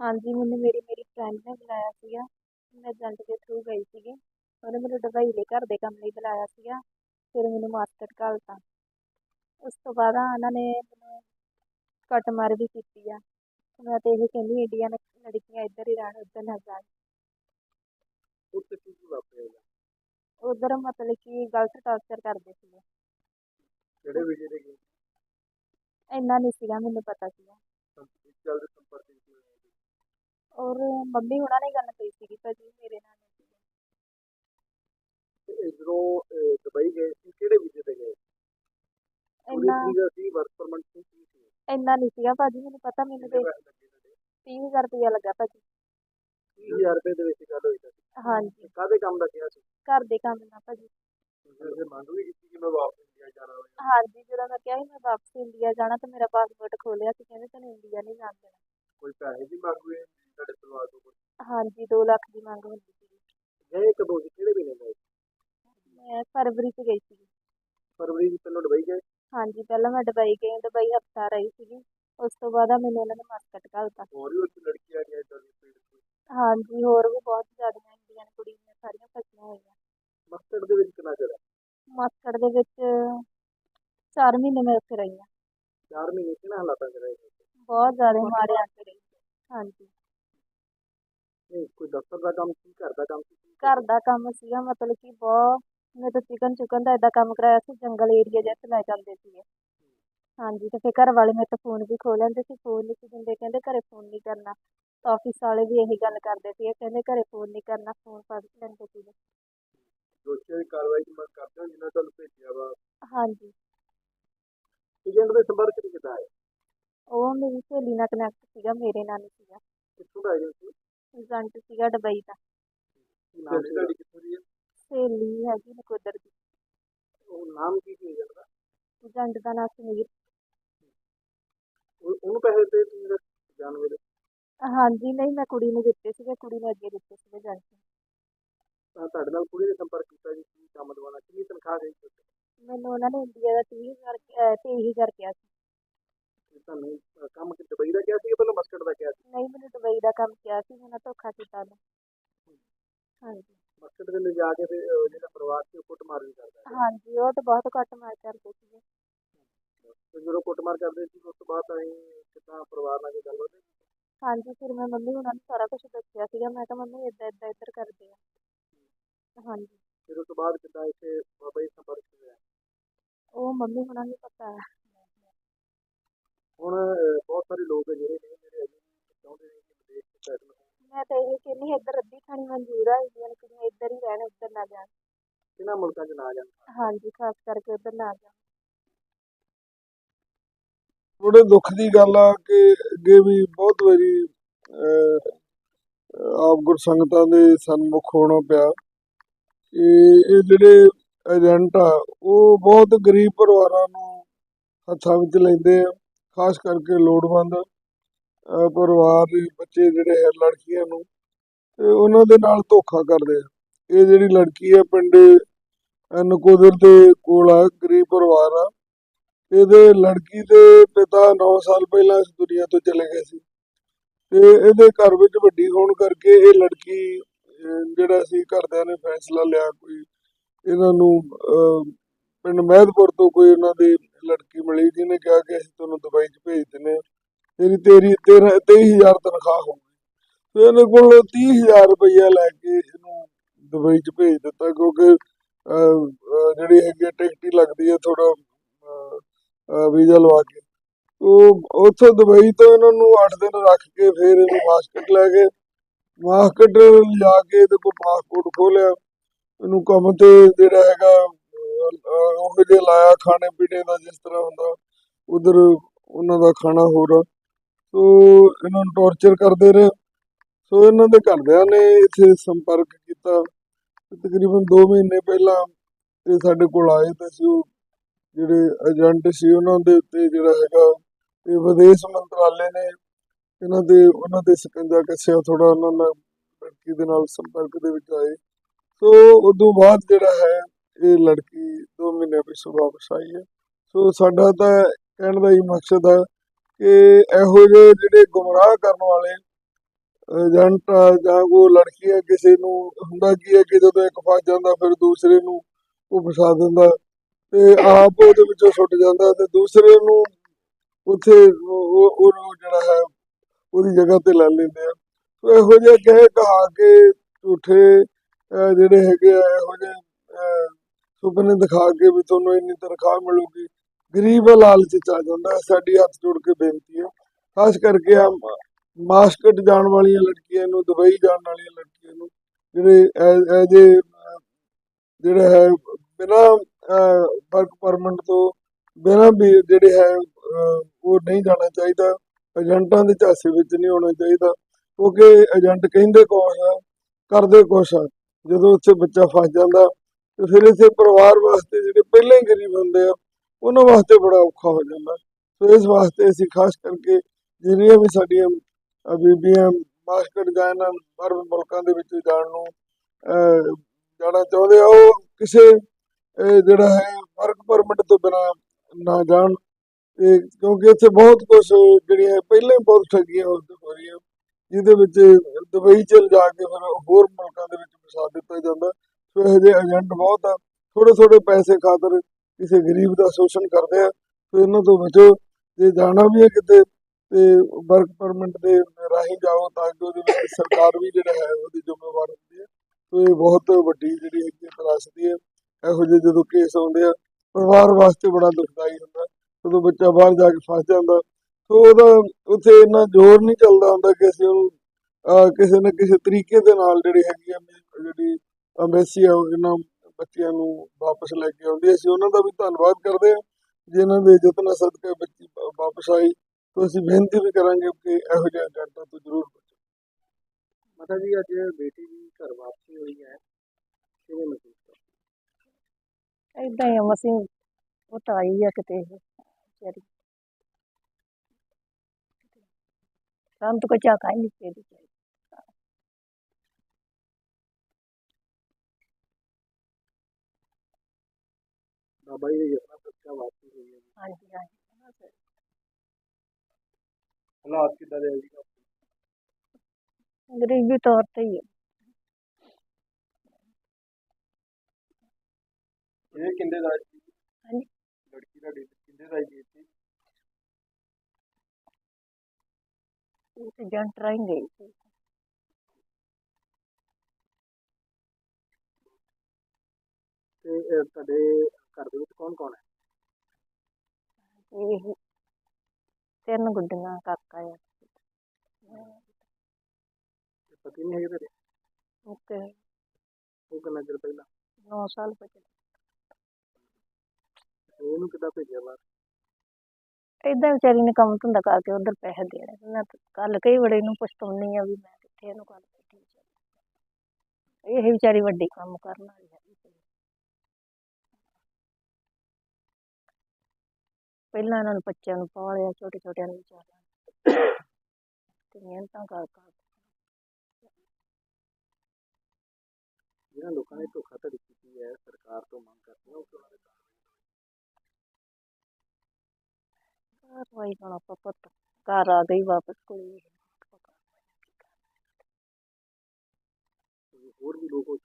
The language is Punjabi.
ਹਾਂਜੀ ਮੈਨੂੰ ਮੇਰੀ ਮੇਰੀ ਫਰੈਂਡ ਨੇ ਬੁਲਾਇਆ ਸੀਗਾ। ਮੈਂ ਏਜੰਟ ਦੇ ਥਰੂ ਗਈ ਸੀਗੀ। ਉਹਨੇ ਮੈਨੂੰ ਦੁਬਈ ਲਈ ਘਰ ਦੇ ਕੰਮ ਲਈ ਬੁਲਾਇਆ ਸੀਗਾ। ਫਿਰ ਮੈਨੂੰ ਮਾਸਕਟ ਘੱਲਤਾ ਉਸ ਤੋਂ ਬਾਅਦ ਉਹਨਾਂ ਨੇ ਮੈਨੂੰ ਕੁੱਟਮਾਰ ਵੀ ਕੀਤੀ ਆ। ਮੈਂ ਤਾਂ ਇਹ ਕਹਿੰਦੀ ਇੰਡੀਅਨ ਲੜਕੀਆਂ ਇੱਧਰ ਹੀ ਰਹਿਣ ਉੱਧਰ ਨਾ ਜਾਣ। ਉੱਥੇ ਕੀ ਕੀ ਵਾਪਰਿਆ ਉੱਧਰ ਮਤਲਬ ਕਿ ਗਲਤ ਟਾਰਚਰ ਕਰਦੇ ਸੀਗੇ। ਕਿਹੜੇ ਵਿਜੇ ਦੇ ਗਏ? ਇੰਨਾ ਨਹੀਂ ਸੀਗਾ ਮੈਨੂੰ ਪਤਾ ਸੀਗਾ। ਇਸ ਗੱਲ ਦੇ ਸੰਪਰਕ। ਔਰ ਮੰਮੀ ਹੁਣਾਂ ਨੇ ਗੱਲ ਕਹੀ ਸੀਗੀ ਭਾਜੀ ਮੇਰੇ ਨਾਲ ਜਦੋਂ ਦੁਬਈ ਗਏ ਸੀ ਕਿਹੜੇ ਵਿਜੇ ਤੇ ਗਏ? ਇੰਨਾ ਵੀਜ਼ਾ ਸੀ ਵਰਕ ਪਰਮਿਟ ਸੀ ਕੀ ਸੀ? ਇੰਨਾ ਨਹੀਂ ਸੀਗਾ ਭਾਜੀ ਮੈਨੂੰ ਪਤਾ ਮੈਨੂੰ ਤੇ ਕਿੰਨੇ ਪੈਸੇ ਲੱਗੇ ਤੁਹਾਡੇ? 30000 ਰੁਪਇਆ ਲੱਗਾ ਭਾਜੀ। 30000 ਰੁਪਏ ਦੇ ਵਿੱਚ ਗੱਲ ਹੋਈ ਸੀ ਹਾਂਜੀ। ਕਾਹਦੇ ਕੰਮ ਦਾ ਕਿਹਾ ਸੀ? ਘਰ ਦੇ ਕੰਮ ਨਾਲ ਭਾਜੀ। ਉਹਦੇ ਮੰਗ ਵੀ ਕੀਤੀ ਕਿ ਮੈਂ ਵਾਪਸ ਇੰਡੀਆ ਜਾਣਾ ਹਾਂਜੀ ਜਦੋਂ ਮੈਂ ਕਿਹਾ ਸੀ ਮੈਂ ਵਾਪਸ ਇੰਡੀਆ ਜਾਣਾ ਤੇ ਮੇਰਾ ਪਾਸਪੋਰਟ ਖੋਲਿਆ ਸੀ ਕਹਿੰਦੇ ਤੈਨੂੰ ਇੰਡੀਆ ਨਹੀਂ ਜਾਣ ਦੇਣਾ। ਕੋਈ ਪੈਸੇ ਦੀ ਮੰਗ ਹੋਈ ਤੁਹਾਡੇ ਪਰਿਵਾਰ ਤੋਂ ਕੋਈ? ਹਾਂਜੀ 2 ਲੱਖ ਦੀ ਮੰਗ ਹੁੰਦੀ ਸੀ। ਗਏ ਕਦੋਂ ਸੀ ਕਿਹੜੇ ਮਹੀਨੇ ਗਏ ਮੈਂ ਫਰਵਰੀ 'ਚ ਗਈ ਸੀ ਫਰਵਰੀ ਵਿੱਚ ਪਹਿਲਾਂ ਦੁਬਈ ਗਏ? ਹਾਂਜੀ ਪਹਿਲਾਂ ਮੈਂ ਦੁਬਈ ਗਈ ਦੁਬਈ ਹਫਤਾ ਰਹੀ ਸੀਗੀ। ਉਸ ਤੋਂ ਬਾਅਦ ਆ ਮੈਨੂੰ ਉਹਨਾਂ ਨੇ ਮਾਸਕਟ ਘੱਲਤਾ ਹੋਰ ਵੀ ਉੱਥੇ ਲੜਕੀਆਂ ਗਏ ਤਾਂ ਸਪੀਡ ਹਾਂਜੀ ਹੋਰ ਵੀ ਬਹੁਤ ਜ਼ਿਆਦੀਆਂ ਇੰਡੀਅਨ ਕੁੜੀਆਂ ਸਾਰੀਆਂ ਫਸੀਆਂ ਹੋਈਆਂ। ਮਸਟਰਡ ਦੇ ਵਿੱਚ ਕਿੰਨਾ ਚਿਰ ਹੈ ਮਾਸਕਟ ਦੇ ਵਿੱਚ 4 ਮਹੀਨੇ ਮੈਂ ਉੱਥੇ ਰਹੀ ਹਾਂ। 4 ਮਹੀਨੇ ਕਿਹਨਾਂ ਹਾਲਾਤਾਂ 'ਚ ਰਹੇ? ਬਹੁਤ ਜ਼ਿਆਦਾ ਮਾਰੇ ਆ ਰਹੀ ਹਾਂਜੀ। ਨਹੀਂ ਕੋਈ ਦਫ਼ਤਰ ਦਾ ਕੰਮ ਸੀ ਘਰ ਦਾ ਕੰਮ ਸੀ ਘਰ ਦਾ ਕੰਮ ਸੀਗਾ ਮਤਲਬ ਕਿ ਬਹੁਤ ਮੈਂ ਤਾਂ ਚਿਕਨ ਚੁਕਨ ਦਾ ਏਦਾਂ ਕੰਮ ਕਰਾਇਆ ਸੀ ਜੰਗਲ ਏਰੀਆ ਜਿਹਾ 'ਚ ਲੈ ਜਾਂਦੇ ਸੀਗੇ। ਹਾਂਜੀ ਤੇ ਫਿਰ ਘਰ ਵਾਲੇ ਮੇਰੇ ਤੋਂ ਫੋਨ ਵੀ ਖੋ ਲੈਂਦੇ ਸੀ ਫੋਨ ਨਹੀਂ ਸੀ ਦਿੰਦੇ ਕਹਿੰਦੇ ਘਰੇ ਫੋਨ ਨਹੀਂ ਕਰਨਾ। ਤਾਂ ਆਫਿਸ ਵਾਲੇ ਵੀ ਇਹੀ ਗੱਲ ਕਰਦੇ ਸੀ ਕਹਿੰਦੇ ਘਰੇ ਫੋਨ ਨਹੀਂ ਕਰਨਾ ਫੋਨ ਫੜ ਲੈਂਦੇ ਸੀਗੇ। ਦੋਸ਼ੀਆਂ ਦੀ ਕਾਰਵਾਈ ਦੀ ਮੰਗ ਕਰਦੇ ਹੋ ਜਿਨ੍ਹਾਂ ਤੁਹਾਨੂੰ ਭੇਜਿਆ ਵਾ? ਹਾਂਜੀ। ਏਜੰਟ ਦੇ ਸੰਪਰਕ ਵਿੱਚ ਕਿੱਦਾਂ ਆਏ? ਉਹ ਮੇਰੀ ਸਹੇਲੀ ਨਾਲ ਕਨੈਕਟ ਸੀਗਾ ਮੇਰੇ ਨਾਲ ਨਹੀਂ ਸੀਗਾ। ਕਿੱਥੋਂ ਦਾ ਏਜੰਟ ਸੀ? ਏਜੰਟ ਸੀਗਾ ਦੁਬਈ ਦਾ। ਕੀ ਨਾਮ ਸੀ ਤੁਹਾਡੀ ਕਿੱਥੋਂ ਦੀ ਹੈ ਸਹੇਲੀ ਹੈਗੀ ਨਕੋਦਰ ਦੀ। ਉਹ ਨਾਮ ਕੀ ਸੀ ਏਜੰਟ ਦਾ ਏਜੰਟ ਦਾ ਨਾਮ ਸਮੀਰ ਉਹ- ਉਹਨੂੰ ਪੈਸੇ ਦੇ ਤੁਸੀਂ ਜਾਣ ਵੇਲੇ ਹਾਂਜੀ ਨਹੀਂ ਮੈਂ ਕੁੜੀ ਨੂੰ ਦਿੱਤੇ ਸੀਗੇ ਕੁੜੀ ਨੇ ਅੱਗੇ ਦਿੱਤੇ ਸੀਗੇ ਏਜੰਟ ਤਾਂ ਤੁਹਾਡੇ ਨਾਲ ਕੁੜੀ ਨੇ ਸੰਪਰਕ ਕੀਤਾ ਜੀ ਕੀ ਕੰਮ ਦਵਾਉਣਾ ਕਿੰਨੀ ਤਨਖਾਹ ਗਈ ਸੀ ਮੈਨੂੰ ਉਹਨਾਂ ਨੇ ਇੰਡੀਆ ਦਾ 30000 ਅਹ 23000 ਕਿਹਾ ਸੀ। ਤੇ ਤੁਹਾਨੂੰ ਅਹ, ਕੰਮ ਕਿ ਦੁਬਈ ਦਾ ਕਿਹਾ ਸੀ ਕਿ ਪਹਿਲਾਂ ਮਸਕਟ ਦਾ ਕਿਹਾ ਸੀ? ਨਹੀਂ ਮੈਨੂੰ ਦੁਬਈ ਦਾ ਕੰਮ ਕਿਹਾ ਸੀ ਮੈਨੂੰ ਧੋਖਾ ਕੀਤਾ ਉਹਨੇ। ਹਾਂਜੀ। ਮਸਕਟ ਦੇ ਲਿਜਾ ਕੇ ਫਿਰ ਅਹ, ਜਿਹੜਾ ਪਰਿਵਾਰ ਸੀ ਉਹ ਕੁੱਟਮਾਰ ਵੀ ਕਰਦਾ ਹੈ ਹਾਂਜੀ ਉਹ ਤਾਂ ਬਹੁਤ ਘੱਟ ਮਾਰ ਕਰਦੇ ਸੀਗੇ। ਤੇ ਜਦੋਂ ਕੁੱਟਮਾਰ ਕਰਦੇ ਸੀ ਉਸ ਤੋਂ ਬਾਅਦ ਅਸੀਂ ਕਿੱਦਾਂ ਪਰਿਵਾਰ ਨਾਲ ਕੋਈ ਗੱਲਬਾਤ ਹੋਈ? ਹਾਂਜੀ ਫਿਰ ਮੈਂ ਮੰਮੀ ਉਹਨਾਂ ਨੂੰ ਸਾਰਾ ਕੁਝ ਦੱਸਿਆ ਸੀਗਾ। ਮੈਂ ਕਿਹਾ ਮੰਮੀ ਇਦਾਂ ਇਦਾਂ ਇੱਧਰ ਕਰਦੇ ਆ। ਹਾਂਜੀ। ਫਿਰ ਉਸ ਤੋਂ ਬਾਅਦ ਕਿੱਦਾਂ ਇੱਥੇ ਬਾਬਾ ਜੀ ਸੰਪਰਕ ਹੋਇਆ? ਉਹ ਮੰਮੀ ਉਹਨਾਂ ਨੂੰ ਪਤਾ ਹੈ। ਹੁਣ ਅਹ, ਬਹੁਤ ਸਾਰੇ ਲੋਕ ਜਿਹੜੇ ਨੇ ਜਿਹੜੇ ਅਜੇ ਵੀ ਚਾਹੁੰਦੇ ਨੇ ਕਿ ਵਿਦੇਸ਼ ਚ ਸੈਟਲ ਹੋਣ ਮੈਂ ਤਾਂ ਇਹ ਕਹਿੰਦੀ ਇੱਧਰ ਅੱਧੀ ਖਾਣੀ ਮਨਜ਼ੂਰ ਆ ਇੰਡੀਅਨ ਕੁੜੀਆਂ ਇੱਧਰ ਹੀ ਰਹਿਣ ਉੱਧਰ ਨਾ ਜਾਣ। ਕਿਹਨਾਂ ਮੁਲਕਾਂ 'ਚ ਨਾ ਜਾਣ। ਹਾਂਜੀ ਖਾਸ ਕਰਕੇ ਉੱਧਰ ਨਾ ਜਾਣ। ਬੜੇ ਦੁੱਖ ਦੀ ਗੱਲ ਆ ਕਿ ਅੱਗੇ ਵੀ ਬਹੁਤ ਵਾਰੀ ਆਪ ਗੁਰਸੰਗਤਾਂ ਦੇ ਸਨਮੁਖ ਹੋਣਾ ਪਿਆ। ਕਿ ਇਹ ਜਿਹੜੇ ਏਜੰਟ ਆ ਉਹ ਬਹੁਤ ਗਰੀਬ ਪਰਿਵਾਰਾਂ ਨੂੰ ਹੱਥਾਂ ਵਿੱਚ ਲੈਂਦੇ ਆ ਖਾਸ ਕਰਕੇ ਲੋੜਵੰਦ। ਪਰਿਵਾਰ ਦੇ ਬੱਚੇ ਜਿਹੜੇ ਹੈ, ਲੜਕੀਆਂ ਨੂੰ, ਤੇ ਉਹਨਾਂ ਦੇ ਨਾਲ ਧੋਖਾ ਕਰਦੇ ਆ। ਇਹ ਜਿਹੜੀ ਲੜਕੀ ਆ ਪਿੰਡ ਨਕੋਦਰ ਦੇ ਕੋਲ ਆ, ਗਰੀਬ ਪਰਿਵਾਰ ਆ। ਇਹਦੇ ਲੜਕੀ ਦੇ ਪਿਤਾ 9 ਸਾਲ ਪਹਿਲਾਂ ਇਸ ਦੁਨੀਆ ਤੋਂ ਚਲੇ ਗਏ ਸੀ। ਤੇ ਇਹਦੇ ਘਰ ਵਿੱਚ ਵੱਡੀ ਹੋਣ ਕਰਕੇ ਇਹ ਲੜਕੀ ਜਿਹੜਾ ਸੀ, ਘਰਦਿਆਂ ਨੇ ਫੈਸਲਾ ਲਿਆ ਕੋਈ ਇਹਨਾਂ ਨੂੰ ਪਿੰਡ ਮਹਿਦਪੁਰ ਤੋਂ ਕੋਈ ਉਹਨਾਂ ਦੀ ਲੜਕੀ ਮਿਲੀ, ਜਿਹਨੇ ਕਿਹਾ ਕਿ ਅਸੀਂ ਤੁਹਾਨੂੰ ਦੁਬਈ 'ਚ ਭੇਜ ਦਿੰਦੇ ਹਾਂ। ਤੇਰੀ ਤੇਰੀ 13 23000 ਤਨਖਾਹ ਹੋਊਗੀ। ਤੇ ਇਹਨੇ ਕੋਲ 30000 ਰੁਪਇਆ ਲੈ ਕੇ ਇਹਨੂੰ ਦੁਬਈ 'ਚ ਭੇਜ ਦਿੱਤਾ, ਕਿਉਂਕਿ ਜਿਹੜੀ ਹੈਗੀ ਟਿਕਟ ਹੀ ਲੱਗਦੀ ਹੈ ਥੋੜਾ ਵੀਜ਼ਾ ਲਵਾ ਕੇ। ਉਹ ਉੱਥੋਂ ਦੁਬਈ ਤੋਂ ਇਹਨਾਂ ਨੂੰ 8 ਦਿਨ ਰੱਖ ਕੇ ਫਿਰ ਇਹਨੂੰ ਮਾਸਕਟ ਲੈ ਗਏ। ਮਾਸਕਟ ਲਿਆ ਕੇ ਤੇ ਕੋ ਪਾਸਪੋਰਟ ਖੋਲਿਆ। ਇਹਨੂੰ ਕੰਮ ਤੇ ਜਿਹੜਾ ਹੈਗਾ ਉਹ ਜੇ ਲਾਇਆ ਖਾਣੇ ਪੀਣੇ ਦਾ ਜਿਸ ਤਰ੍ਹਾਂ ਹੁੰਦਾ, ਉਧਰ ਉਹਨਾਂ ਦਾ ਖਾਣਾ ਹੋਰ ਆ। ਸੋ ਇਹਨਾਂ ਨੂੰ ਟੌਰਚਰ ਕਰਦੇ ਰਹੇ। ਸੋ ਇਹਨਾਂ ਦੇ ਘਰਦਿਆਂ ਨੇ ਇੱਥੇ ਸੰਪਰਕ ਕੀਤਾ। ਤਕਰੀਬਨ 2 ਮਹੀਨੇ ਪਹਿਲਾਂ ਇਹ ਸਾਡੇ ਕੋਲ ਆਏ ਤੇ ਅਸੀਂ ਉਹ ਜਿਹੜੇ ਏਜੰਟ ਸੀ ਉਹਨਾਂ ਦੇ ਉੱਤੇ ਜਿਹੜਾ ਹੈਗਾ ਇਹ ਵਿਦੇਸ਼ ਮੰਤਰਾਲੇ ਨੇ ਇਹਨਾਂ ਦੇ, ਉਹਨਾਂ ਦੇ ਸਕੰਜਾ ਕੱਸਿਆ ਥੋੜਾ ਉਹਨਾਂ ਨਾਲ ਲੜਕੀ ਦੇ ਨਾਲ ਸੰਪਰਕ ਦੇ ਵਿੱਚ ਆਏ। ਸੋ ਉਦੋਂ ਬਾਅਦ ਜਿਹੜਾ ਹੈ ਇਹ ਲੜਕੀ 2 ਮਹੀਨੇ ਪਿੱਛੋਂ ਵਾਪਸ ਆਈ ਹੈ। ਸੋ ਸਾਡਾ ਤਾਂ ਕਹਿਣ ਦਾ ਹੀ ਮਕਸਦ ਹੈ ਕਿ ਇਹੋ ਜਿਹੇ ਜਿਹੜੇ ਗੁੰਮਰਾਹ ਕਰਨ ਵਾਲੇ ਏਜੰਟ ਆ ਜਾਂ ਕੋਈ ਲੜਕੀ ਆ, ਕਿਸੇ ਨੂੰ ਹੁੰਦਾ ਕੀ ਹੈ ਕਿ ਜਦੋਂ ਇੱਕ ਫਸ ਜਾਂਦਾ, ਫਿਰ ਦੂਸਰੇ ਨੂੰ ਉਹ ਫਸਾ ਦਿੰਦਾ ਤੇ ਆਪ ਉਹਦੇ ਵਿੱਚੋਂ ਛੁੱਟ ਜਾਂਦਾ ਤੇ ਦੂਸਰੇ ਨੂੰ ਉੱਥੇ ਉਹ, ਉਹ- ਜਿਹੜਾ ਹੈ, ਉਹਦੀ ਜਗ੍ਹਾ ਤੇ ਲੈ ਲੈਂਦੇ ਆ। ਸੋ ਇਹੋ ਜਿਹੇ ਕਹੇ ਕਹਾ ਕੇ ਝੂਠੇ ਅਹ ਜਿਹੜੇ ਹੈਗੇ ਆ, ਇਹੋ ਜਿਹੇ ਅਹ ਸੁਪਨੇ ਦਿਖਾ ਕੇ ਵੀ ਤੁਹਾਨੂੰ ਇੰਨੀ ਤਨਖਾਹ ਮਿਲੂਗੀ ਗਰੀਬ ਲਾਲਚ ਚ ਆ ਜਾਂਦਾ ਸਾਡੀ ਹੱਥ ਜੋੜ ਕੇ ਬੇਨਤੀ ਹੈ। ਖਾਸ ਕਰਕੇ ਆ ਮਾਸਕਟ ਜਾਣ ਵਾਲੀਆਂ ਲੜਕੀਆਂ ਨੂੰ ਦੁਬਈ ਜਾਣ ਵਾਲੀਆਂ ਲੜਕੀਆਂ ਨੂੰ ਜਿਹੜੇ ਐਜੇ ਜਿਹੜਾ ਹੈ ਬਿਨਾ ਵਰਕ ਪਰਮਿਟ ਤੋਂ ਬਿਨਾ ਵੀ ਜਿਹੜੇ ਹੈ ਅਹ, ਉਹ ਨਹੀਂ ਜਾਣਾ ਚਾਹੀਦਾ ਏਜੰਟਾਂ ਦੇ ਝਾਸੇ ਵਿੱਚ ਨਹੀਂ ਹੋਣਾ ਚਾਹੀਦਾ ਕਿਉਂਕਿ ਏਜੰਟ ਕਹਿੰਦੇ ਕੁਛ ਆ ਕਰਦੇ ਕੁਛ ਆ ਜਦੋਂ ਉੱਥੇ ਬੱਚਾ ਫਸ ਜਾਂਦਾ ਤੇ ਫਿਰ ਇੱਥੇ ਪਰਿਵਾਰ ਵਾਸਤੇ ਜਿਹੜੇ ਪਹਿਲਾਂ ਹੀ ਗਰੀਬ ਹੁੰਦੇ ਆ ਉਹਨਾਂ ਵਾਸਤੇ ਬੜਾ ਔਖਾ ਹੋ ਜਾਂਦਾ। ਸੋ ਇਸ ਵਾਸਤੇ ਅਸੀਂ ਖਾਸ ਕਰਕੇ ਜਿਹੜੀਆਂ ਵੀ ਸਾਡੀਆਂ ਬੀਬੀਆਂ ਮਾਸਕਟ ਜਾਂ ਇਹਨਾਂ ਬਾਹਰ ਮੁਲਕਾਂ ਦੇ ਵਿੱਚ ਜਾਣ ਨੂੰ ਅਹ, ਜਾਣਾ ਚਾਹੁੰਦੇ ਆ ਉਹ ਕਿਸੇ ਜਿਹੜਾ ਹੈ ਵਰਕ ਪਰਮਿਟ ਤੋਂ ਬਿਨਾ ਨਾ ਜਾਣ। ਤੇ ਕਿਉਂਕਿ ਇੱਥੇ ਬਹੁਤ ਕੁਝ ਜਿਹੜੀਆਂ ਪਹਿਲਾਂ ਹੀ ਬਹੁਤ ਠੱਗੀਆਂ ਹੋ ਰਹੀਆਂ ਜਿਹਦੇ ਵਿੱਚ ਦੁਬਈ ਚ ਜਾ ਕੇ ਫਿਰ ਹੋਰ ਮੁਲਕਾਂ ਦੇ ਵਿੱਚ ਫਸਾ ਦਿੱਤਾ ਜਾਂਦਾ। ਸੋ ਇਹੋ ਜਿਹੇ ਏਜੰਟ ਬਹੁਤ ਆ। ਥੋੜੇ ਥੋੜੇ ਪੈਸੇ ਖਾਤਰ ਕਿਸੇ ਗਰੀਬ ਦਾ ਸ਼ੋਸ਼ਣ ਕਰਦੇ ਆ ਸੋ ਇਹਨਾਂ ਤੋਂ ਬਚੋ। ਜੇ ਜਾਣਾ ਵੀ ਹੈ ਕਿਤੇ, ਤੇ ਵਰਕ ਪਰਮਿਟ ਦੇ ਰਾਹੀਂ ਜਾਓ ਤਾਂ ਕਿ ਉਹਦੇ ਵਿੱਚ ਸਰਕਾਰ ਵੀ ਜਿਹੜਾ ਹੈ ਉਹਦੀ ਜ਼ਿੰਮੇਵਾਰ ਹੁੰਦੀ ਹੈ। ਸੋ ਇਹ ਬਹੁਤ ਵੱਡੀ ਜਿਹੜੀ ਹੈਗੀ ਹੈ ਤਰਾਸਦੀ ਹੈ। ਇਹੋ ਜਿਹੇ ਜਦੋਂ ਕੇਸ ਆਉਂਦੇ ਆ, ਪਰਿਵਾਰ ਵਾਸਤੇ ਬੜਾ ਦੁਖਦਾਈ ਹੁੰਦਾ। ਜਦੋਂ ਬੱਚਾ ਬਾਹਰ ਜਾ ਕੇ ਫਸ ਜਾਂਦਾ ਸੋ ਉਹਦਾ ਉੱਥੇ ਇੰਨਾ ਜ਼ੋਰ ਨਹੀਂ ਚੱਲਦਾ ਹੁੰਦਾ ਕਿ ਅਸੀਂ ਉਹਨੂੰ ਕਿਸੇ ਨਾ ਕਿਸੇ ਤਰੀਕੇ ਦੇ ਨਾਲ ਜਿਹੜੀ ਹੈਗੀ ਆ ਜਿਹੜੀ ਅੰਬੈਸੀ ਆ ਉਹਨਾਂ ਬੱਚਿਆਂ ਨੂੰ ਵਾਪਸ ਲੈ ਕੇ ਆਉਂਦੀ। ਹੈ ਅਸੀਂ ਉਹਨਾਂ ਦਾ ਵੀ ਧੰਨਵਾਦ ਕਰਦੇ ਹਾਂ। ਜਿਨ੍ਹਾਂ ਦੇ ਯਤਨਾਂ ਸਦਕਾ ਬੱਚੀ ਵਾਪਸ ਆਈ ਸੋ ਅਸੀਂ ਬੇਨਤੀ ਵੀ ਕਰਾਂਗੇ ਕਿ ਇਹੋ ਜਿਹੇ ਏਜੰਟਾਂ ਤੋਂ ਜ਼ਰੂਰ ਬਚੋ। ਮਾਤਾ ਜੀ ਅੱਜ ਬੇਟੀ ਦੀ ਘਰ ਵਾਪਸੀ ਹੋਈ ਹੈ। ਕਿਵੇਂ ਮਹਿਸੂਸ ਕਰਦੇ ਏਦਾਂ ਹੀ ਮਸੀਂ ਉਹ ਤਾਂ ਆਈ ਆ ਕਿਤੇ। ਇਹ ਵਿਚਾਰੀ ਸਾਨੂੰ ਤਾਂ ਕੋਈ ਝਾਕਾ ਹੀ ਨਹੀਂ ਦੇ ਬਾਬਾ ਜੀ ਦੇ ਯਤਨਾਂ ਸਦਕਾ ਵਾਪਸੀ ਹੋਈ ਹੈ। ਹਾਂਜੀ ਹਾਂਜੀ ਹਾਲਾਤ ਕਿੱਦਾਂ ਦੇ ਆ ਜੀ? ਗਰੀਬੀ ਤੌਰ ਤੇ ਹੀ ਆ ਇਹ ਕਿੰਦੇ ਦਾ ਸੀ ਹਾਂਜੀ। ਲੜਕੀ ਦਾ ਕਿੰਦੇ ਦਾ ਜੀ ਸੀ ਉਹ ਤੇ ਜੰਟ ਰਾਹੀਂ ਗਈ ਸੀ। ਤੇ ਅਹ, ਤੁਹਾਡੇ ਘਰ ਦੇ ਵਿੱਚ ਕੌਣ ਕੌਣ ਹੈ? ਇਹ ਤਿੰਨ ਗੁੱਡੀਆਂ ਕਾਕਾ ਆ ਤੇ ਪਤੀ ਨਹੀਂ ਹੈਗੇ ਤੇਰੇ? ਮੁੱਕੇ ਉਹ ਕਿੰਨਾ ਚਿਰ ਪਹਿਲਾਂ? 9 ਸਾਲ ਤੇ ਇਹਨੂੰ ਕਿੱਦਾਂ ਭੇਜਿਆ ਬਾਹਰ? ਏਦਾਂ ਵਿਚਾਰੀ ਨੇ ਕੰਮ ਧੰਦਾ ਕਰਕੇ ਉਧਰ ਪੈਸੇ ਦੇਣੇ ਮੈਂ ਕੱਲ ਕਈ ਬੜੇ ਨੂੰ ਪਛਤਾਉਣੀ ਆ ਵੀ ਮੈਂ ਕਿੱਥੇ ਇਹਨੂੰ ਕੱਲ ਵਿਚਾਰੀ ਇਹ ਵਿਚਾਰੀ ਵੱਡੀ ਕੰਮ ਕਰਨ ਵਾਲੀ ਹੈ ਪਹਿਲਾਂ ਇਹਨਾਂ ਨੂੰ ਬੱਚਿਆਂ ਨੂੰ ਪਾਲਿਆ ਛੋਟੇ ਛੋਟਿਆਂ ਨੂੰ ਵਿਚਾਰਿਆਂ ਤੇ ਮਿਹਨਤਾਂ ਕਰ ਕਰ ਜਿਹਨਾਂ ਲੋਕਾਂ ਨੇ ਧੋਖਾਧੜੀ ਕੀਤੀ ਹੈ ਸਰਕਾਰ ਤੋਂ ਮੰਗ ਕਰਦੇ ਹੋ ਕਿ ਉਹਨਾਂ ਦੇ ਕਾਰਵਾਈ ਹੁਣ ਆਪਾਂ ਪੁੱਤ। ਘਰ ਆ ਗਈ ਵਾਪਸ ਕੋਈ ਹੋਰ ਵੀ ਲੋਕ ਹੋ